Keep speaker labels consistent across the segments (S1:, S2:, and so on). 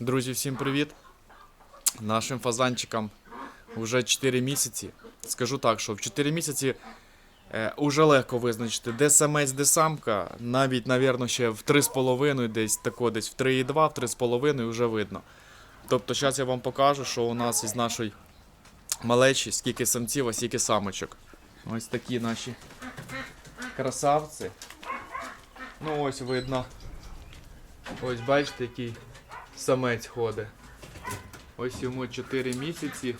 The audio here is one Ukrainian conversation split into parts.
S1: Друзі, всім привіт! Нашим фазанчикам вже 4 місяці. Скажу так, що в 4 місяці е, уже легко визначити, де самець, де самка. Навіть, навірно, ще в 3,5, десь тако, десь в 3,2, в 3,5 вже видно. Тобто, зараз я вам покажу, що у нас із нашої малечі, скільки самців, а скільки самочок. Ось такі наші красавці. Ну ось видно. Ось бачите, який самець ходить. Ось йому 4 місяці.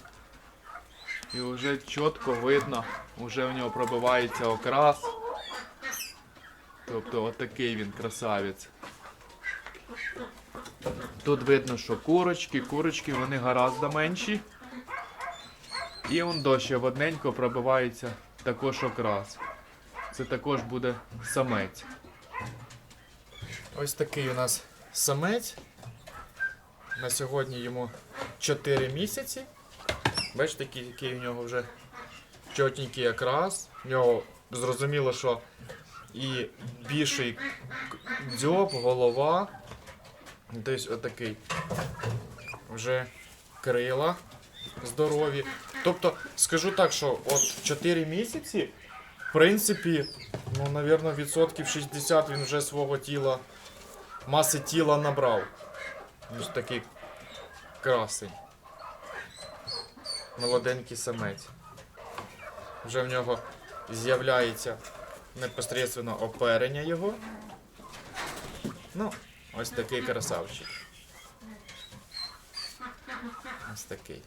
S1: І вже чітко видно, вже в нього пробивається окрас. Тобто отакий він красавець. Тут видно, що курочки, курочки вони гораздо менші. І он дощ одненько пробивається також окрас. Це також буде самець. Ось такий у нас самець. На сьогодні йому 4 місяці. Бачите, який, у нього вже чотенький якраз. В нього зрозуміло, що і більший дзьоб, голова. Десь отакий. Вже крила здорові. Тобто, скажу так, що от 4 місяці, в принципі, ну, навірно, відсотків 60 він вже свого тіла, маси тіла набрав. Ось такий красень. Молоденький самець. Вже в нього з'являється непосредственно оперення його. Ну, ось такий красавчик. Ось такий.